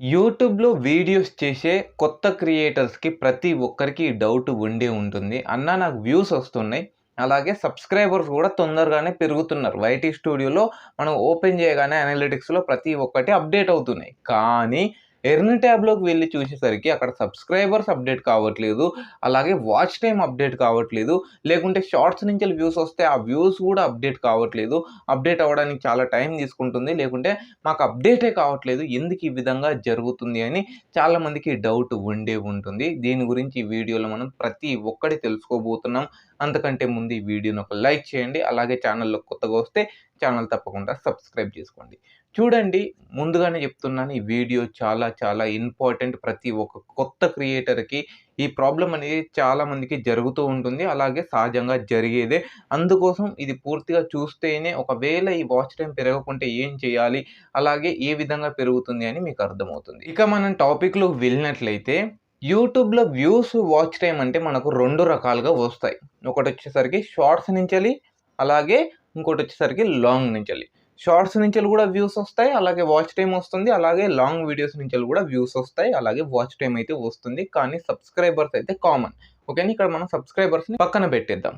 యూట్యూబ్‌లో వీడియోస్ చేసే కొత్త క్రియేటర్స్‌కి ప్రతి ఒక్కరికి డౌట్ ఉండే ఉంటుంది. అన్న నాకు వ్యూస్ వస్తున్నాయి. అలాగే సబ్స్క్రైబర్స్ కూడా తొందరగానే పెరుగుతున్నారు. వైటీ స్టూడియోలో మనం ఓపెన్ చేయగానే అనలిటిక్స్‌లో ప్రతి ఒక్కటి అప్డేట్ అవుతున్నాయి. కానీ ఎర్న్ ట్యాబ్‌లోకి వెళ్ళి చూసేసరికి అక్కడ సబ్స్క్రైబర్స్ అప్డేట్ కావట్లేదు. అలాగే వాచ్ టైం అప్డేట్ కావట్లేదు. లేకుంటే షార్ట్స్ నుంచి వ్యూస్ వస్తే ఆ వ్యూస్ కూడా అప్డేట్ కావట్లేదు. అప్డేట్ అవ్వడానికి చాలా టైం తీసుకుంటుంది. లేకుంటే మాకు అప్డేటే కావట్లేదు. ఎందుకు ఈ విధంగా జరుగుతుంది అని చాలామందికి డౌట్ ఉండే ఉంటుంది. దీని గురించి ఈ వీడియోలో మనం ప్రతి ఒక్కటి తెలుసుకోబోతున్నాం. అంతకంటే ముందు ఈ వీడియోని ఒక లైక్ చేయండి. అలాగే ఛానల్‌లో కొత్తగా వస్తే ఛానల్ తప్పకుండా సబ్స్క్రైబ్ చేసుకోండి. చూడండి ముందుగానే చెప్తున్నాను ఈ వీడియో చాలా చాలా ఇంపార్టెంట్. ప్రతి ఒక్క కొత్త క్రియేటర్‌కి ఈ ప్రాబ్లం అనేది చాలామందికి జరుగుతూ ఉంటుంది. అలాగే సహజంగా జరిగేదే. అందుకోసం ఇది పూర్తిగా చూస్తేనే ఒకవేళ ఈ వాచ్ టైమ్ పెరగకుంటే ఏం చేయాలి? అలాగే ఏ విధంగా పెరుగుతుంది అని మీకు అర్థమవుతుంది. ఇక మనం టాపిక్లో వెళ్ళినట్లయితే యూట్యూబ్‌లో వ్యూస్, వాచ్ టైమ్ అంటే మనకు రెండు రకాలుగా వస్తాయి. ఒకటి వచ్చేసరికి షార్ట్స్ నుంచెల్లి అలాగే ఇంకోటి వచ్చేసరికి లాంగ్ నుంచెల్లి. షార్ట్స్ నుంచి కూడా వ్యూస్ వస్తాయి. అలాగే వాచ్ టైమ్ వస్తుంది. అలాగే లాంగ్ వీడియోస్ నుంచి కూడా వ్యూస్ వస్తాయి. అలాగే వాచ్ టైమ్ అయితే వస్తుంది. కానీ సబ్స్క్రైబర్స్ అయితే కామన్. ఓకేనా? ఇక్కడ మనం సబ్స్క్రైబర్స్‌ని పక్కన పెట్టేద్దాం.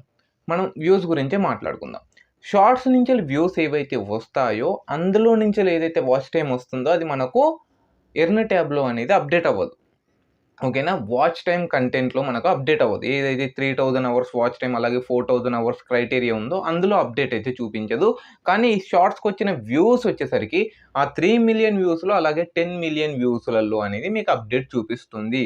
మనం వ్యూస్ గురించే మాట్లాడుకుందాం. షార్ట్స్ నుంచి వ్యూస్ ఏవైతే వస్తాయో అందులో నుంచి ఏదైతే వాచ్ టైమ్ వస్తుందో అది మనకు ఎర్న ట్యాబ్‌లో అనేది అప్డేట్ అవ్వదు. ఓకేనా? వాచ్ టైం కంటెంట్‌లో మనకు అప్డేట్ అవ్వదు. ఏదైతే 3000 అవర్స్ వాచ్ టైం అలాగే 4000 అవర్స్ క్రైటీరియా ఉందో అందులో అప్డేట్ అయితే చూపించదు. కానీ ఈ షార్ట్స్‌కొచ్చిన వ్యూస్ వచ్చేసరికి ఆ త్రీ మిలియన్ వ్యూస్‌లో అలాగే టెన్ మిలియన్ వ్యూస్‌లలో అనేది మీకు అప్డేట్ చూపిస్తుంది.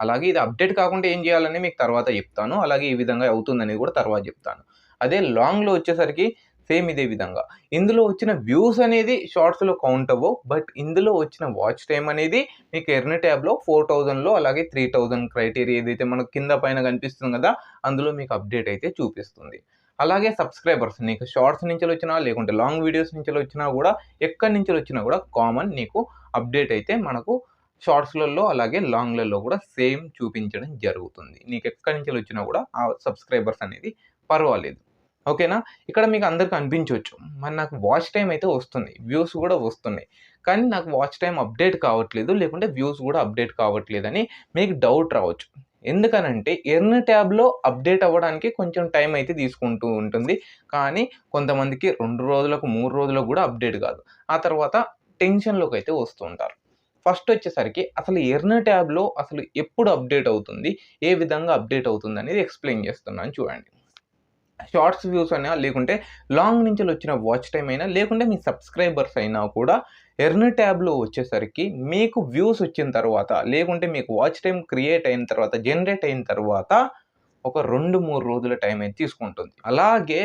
అలాగే ఇది అప్డేట్ కాకుండా ఏం చేయాలని మీకు తర్వాత చెప్తాను. అలాగే ఈ విధంగా అవుతుందనేది కూడా తర్వాత చెప్తాను. అదే లాంగ్‌లో వచ్చేసరికి సేమ్ ఇదే విధంగా. ఇందులో వచ్చిన వ్యూస్ అనేది షార్ట్స్‌లో కౌంట్ అవ్వవు. బట్ ఇందులో వచ్చిన వాచ్ టైమ్ అనేది మీకు ఎర్న ట్యాబ్‌లో 4000లో అలాగే 3000 క్రైటీరియా ఏదైతే మనకు కింద పైన కనిపిస్తుంది కదా! అందులో మీకు అప్డేట్ అయితే చూపిస్తుంది. అలాగే సబ్స్క్రైబర్స్ నీకు షార్ట్స్ నుంచి వచ్చినా లేకుంటే లాంగ్ వీడియోస్ నుంచి వచ్చినా కూడా ఎక్కడి నుంచి వచ్చినా కూడా కామన్ నీకు అప్డేట్ అయితే మనకు షార్ట్స్‌లలో అలాగే లాంగ్‌లలో కూడా సేమ్ చూపించడం జరుగుతుంది. నీకు ఎక్కడి నుంచి వచ్చినా కూడా ఆ సబ్స్క్రైబర్స్ అనేది పర్వాలేదు. ఓకేనా? ఇక్కడ మీకు అందరికి అనిపించవచ్చు మరి నాకు వాచ్ టైం అయితే వస్తుంది. వ్యూస్ కూడా వస్తున్నాయి. కానీ నాకు వాచ్ టైం అప్డేట్ కావట్లేదు. లేకుంటే వ్యూస్ కూడా అప్డేట్ కావట్లేదని మీకు డౌట్ రావచ్చు. ఎందుకనంటే ఎర్న్ ట్యాబ్‌లో అప్డేట్ అవ్వడానికి కొంచెం టైం అయితే తీసుకుంటూ ఉంటుంది. కానీ కొంతమందికి రెండు రోజులకు, మూడు రోజులకు కూడా అప్డేట్ కాదు. ఆ తర్వాత టెన్షన్‌లోకి అయితే వస్తూ ఉంటారు. ఫస్ట్ వచ్చేసరికి అసలు ఎర్న్ ట్యాబ్‌లో అసలు ఎప్పుడు అప్డేట్ అవుతుంది? ఏ విధంగా అప్డేట్ అవుతుంది అనేది ఎక్స్‌ప్లెయిన్ చేస్తున్నాను చూడండి. షార్ట్స్ వ్యూస్ అయినా లేకుంటే లాంగ్ నుంచి వచ్చిన వాచ్ టైం అయినా లేకుంటే మీ సబ్స్క్రైబర్స్ అయినా కూడా ఎర్న్ ట్యాబ్‌లో వచ్చేసరికి మీకు వ్యూస్ వచ్చిన తర్వాత లేకుంటే మీకు వాచ్ టైం క్రియేట్ అయిన తర్వాత జనరేట్ అయిన తర్వాత ఒక 2, 3 రోజుల టైం అయితే తీసుకుంటుంది. అలాగే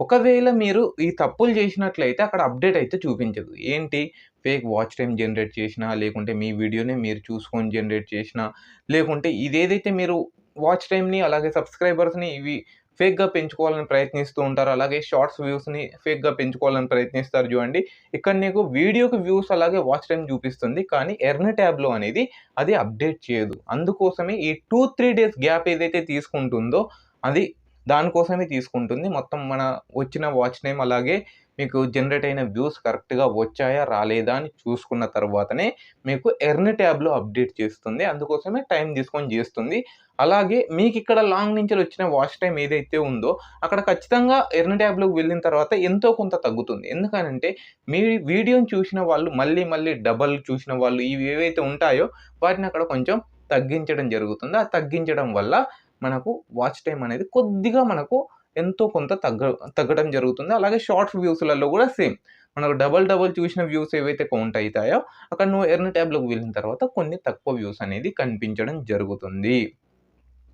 ఒకవేళ మీరు ఈ తప్పులు చేసినట్లయితే అక్కడ అప్డేట్ అయితే చూపించదు. ఏంటి? ఫేక్ వాచ్ టైం జనరేట్ చేసినా లేకుంటే మీ వీడియోనే మీరు చూసుకొని జనరేట్ చేసినా లేకుంటే ఇదేదైతే మీరు వాచ్ టైంని అలాగే సబ్స్క్రైబర్స్‌ని ఇవి ఫేక్‌గా పెంచుకోవాలని ప్రయత్నిస్తూ ఉంటారు. అలాగే షార్ట్స్ వ్యూస్‌ని ఫేక్‌గా పెంచుకోవాలని ప్రయత్నిస్తారు చూడండి. ఇక్కడ నీకు వీడియోకి వ్యూస్ అలాగే వాచ్ టైమ్ చూపిస్తుంది. కానీ ఎర్న ట్యాబ్‌లో అనేది అది అప్డేట్ చేయదు. అందుకోసమే ఈ 2, 3 డేస్ గ్యాప్ ఏదైతే తీసుకుంటుందో అది దానికోసమే తీసుకుంటుంది. మొత్తం మన వచ్చిన వాచ్ నేమ్ అలాగే మీకు జనరేట్ అయిన వ్యూస్ కరెక్ట్‌గా వచ్చాయా? రాలేదా? అని చూసుకున్న తర్వాతనే మీకు ఎర్న్ ట్యాబ్‌లో అప్డేట్ చేస్తుంది. అందుకోసమే టైం తీసుకొని చేస్తుంది. అలాగే మీకు ఇక్కడ లాంగ్ నుంచి వచ్చిన వాచ్ టైం ఏదైతే ఉందో అక్కడ ఖచ్చితంగా ఎర్న్ ట్యాబ్‌లోకి వెళ్ళిన తర్వాత ఎంతో కొంత తగ్గుతుంది. ఎందుకనంటే మీ వీడియోని చూసిన వాళ్ళు మళ్ళీ మళ్ళీ డబల్ చూసిన వాళ్ళు ఇవి ఏవైతే ఉంటాయో వాటిని అక్కడ కొంచెం తగ్గించడం జరుగుతుంది. ఆ తగ్గించడం వల్ల మనకు వాచ్ టైం అనేది కొద్దిగా మనకు ఎంతో కొంత తగ్గ తగ్గడం జరుగుతుంది. అలాగే షార్ట్స్ వ్యూస్‌లలో కూడా సేమ్. మనకు డబల్ డబల్ చూసిన వ్యూస్ ఏవైతే కౌంట్ అవుతాయో అక్కడ నువ్వు ఎర్న్ ట్యాబ్‌లోకి వెళ్ళిన తర్వాత కొన్ని తక్కువ వ్యూస్ అనేది కనిపించడం జరుగుతుంది.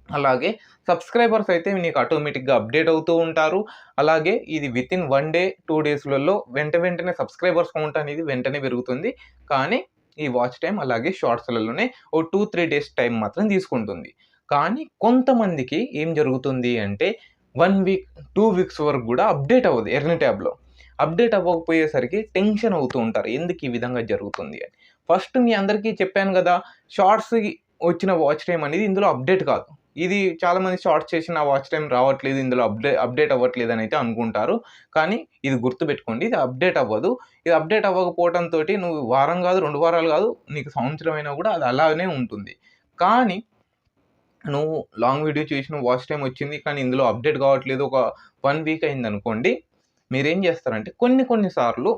అలాగే సబ్స్క్రైబర్స్ అయితే నీకు ఆటోమేటిక్‌గా అప్డేట్ అవుతూ ఉంటారు. అలాగే ఇది వితిన్ వన్ డే, టూ డేస్‌లలో వెంట వెంటనే సబ్స్క్రైబర్స్ కౌంట్ అనేది వెంటనే పెరుగుతుంది. కానీ ఈ వాచ్ టైం అలాగే షార్ట్స్‌లలోనే ఓ 2, 3 డేస్ టైం మాత్రం తీసుకుంటుంది. కానీ కొంతమందికి ఏం జరుగుతుంది అంటే వన్ వీక్, టూ వీక్స్ వరకు కూడా అప్డేట్ అవ్వదు ఎర్ని ట్యాబ్‌లో. అప్డేట్ అవ్వకపోయేసరికి టెన్షన్ అవుతూ ఉంటారు. ఎందుకు ఈ విధంగా జరుగుతుంది అని. ఫస్ట్ మీ అందరికీ చెప్పాను కదా! షార్ట్స్‌కి వచ్చిన వాచ్ టైం అనేది ఇందులో అప్డేట్ కాదు. ఇది చాలామంది షార్ట్ చేసిన వాచ్ టైం రావట్లేదు ఇందులో అప్డే అప్డేట్ అవ్వట్లేదు అని అయితే అనుకుంటారు కానీ ఇది గుర్తుపెట్టుకోండి ఇది అప్డేట్ అవ్వదు ఇది అప్డేట్ అవ్వకపోవడంతో నువ్వు వారం కాదు రెండు వారాలు కాదు నీకు సంవత్సరం అయినా కూడా అది అలానే ఉంటుంది కానీ నువ్వు లాంగ్ వీడియో చేసిన వాచ్ టైం వచ్చింది కానీ ఇందులో అప్డేట్ కావట్లేదు ఒక వన్ వీక్ అయింది అనుకోండి మీరేం చేస్తారంటే కొన్ని కొన్నిసార్లు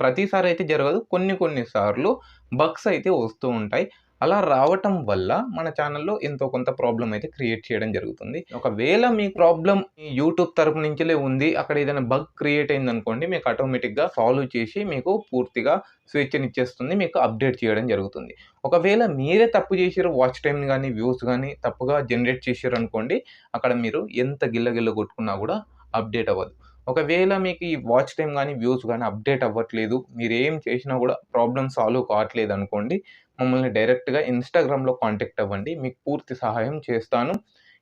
ప్రతిసారి అయితే జరగదు కొన్ని కొన్నిసార్లు బగ్స్ అయితే వస్తూ ఉంటాయి. అలా రావటం వల్ల మన ఛానల్లో ఎంతో కొంత ప్రాబ్లం అయితే క్రియేట్ చేయడం జరుగుతుంది. ఒకవేళ మీ ప్రాబ్లం యూట్యూబ్ తరపు నుంచిలే ఉంది అక్కడ ఏదైనా బగ్ క్రియేట్ అయింది అనుకోండి మీకు ఆటోమేటిక్గా ఫాలో చేసి మీకు పూర్తిగా స్వేచ్ఛనిచ్చేస్తుంది మీకు అప్డేట్ చేయడం జరుగుతుంది. ఒకవేళ మీరే తప్పు చేసారు వాచ్ టైం కానీ వ్యూస్ కానీ తప్పుగా జనరేట్ చేసారు అనుకోండి అక్కడ మీరు ఎంత గిల్లగిల్ల కొట్టుకున్నా కూడా అప్డేట్ అవ్వదు. ఒకవేళ మీకు ఈ వాచ్ టైం కానీ వ్యూస్ కానీ అప్డేట్ అవ్వట్లేదు మీరు ఏం చేసినా కూడా ప్రాబ్లం సాల్వ్ కావట్లేదు అనుకోండి మమ్మల్ని డైరెక్ట్గా ఇన్స్టాగ్రామ్లో కాంటాక్ట్ అవ్వండి. మీకు పూర్తి సహాయం చేస్తాను.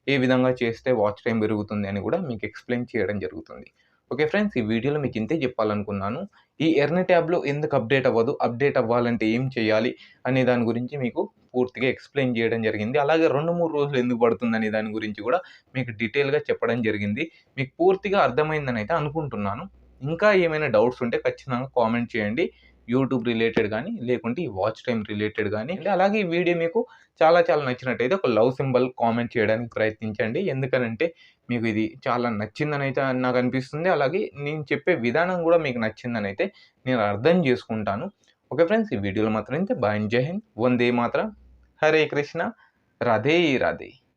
ఏ విధంగా చేస్తే వాచ్ టైం పెరుగుతుంది అని కూడా మీకు ఎక్స్ప్లెయిన్ చేయడం జరుగుతుంది. ఓకే ఫ్రెండ్స్ ఈ వీడియోలో మీకు ఇంతే చెప్పాలనుకున్నాను. ఈ ఎర్ని ట్యాబ్లో ఎందుకు అప్డేట్ అవ్వదు? అప్డేట్ అవ్వాలంటే ఏం చేయాలి? అనే దాని గురించి మీకు పూర్తిగా ఎక్స్ప్లెయిన్ చేయడం జరిగింది. అలాగే రెండు మూడు రోజులు ఎందుకు పడుతుంది అనే దాని గురించి కూడా మీకు డీటెయిల్గా చెప్పడం జరిగింది. మీకు పూర్తిగా అర్థమైందని అయితే అనుకుంటున్నాను. ఇంకా ఏమైనా డౌట్స్ ఉంటే ఖచ్చితంగా కామెంట్ చేయండి. యూట్యూబ్ రిలేటెడ్ కానీ లేకుంటే ఈ వాచ్ టైం రిలేటెడ్ కానీ అలాగే ఈ వీడియో మీకు చాలా చాలా నచ్చినట్టయితే ఒక లవ్ సింబల్ కామెంట్ చేయడానికి ప్రయత్నించండి. ఎందుకనంటే మీకు ఇది చాలా నచ్చిందని అయితే నాకు అనిపిస్తుంది. అలాగే నేను చెప్పే విధానం కూడా మీకు నచ్చిందని అయితే నేను అర్థం చేసుకుంటాను. ఓకే ఫ్రెండ్స్ ఈ వీడియోలో మాత్రం అయితే బాయ్ జై హింద్. వందే మాత్రం. హరే కృష్ణ. రాధే రాధే.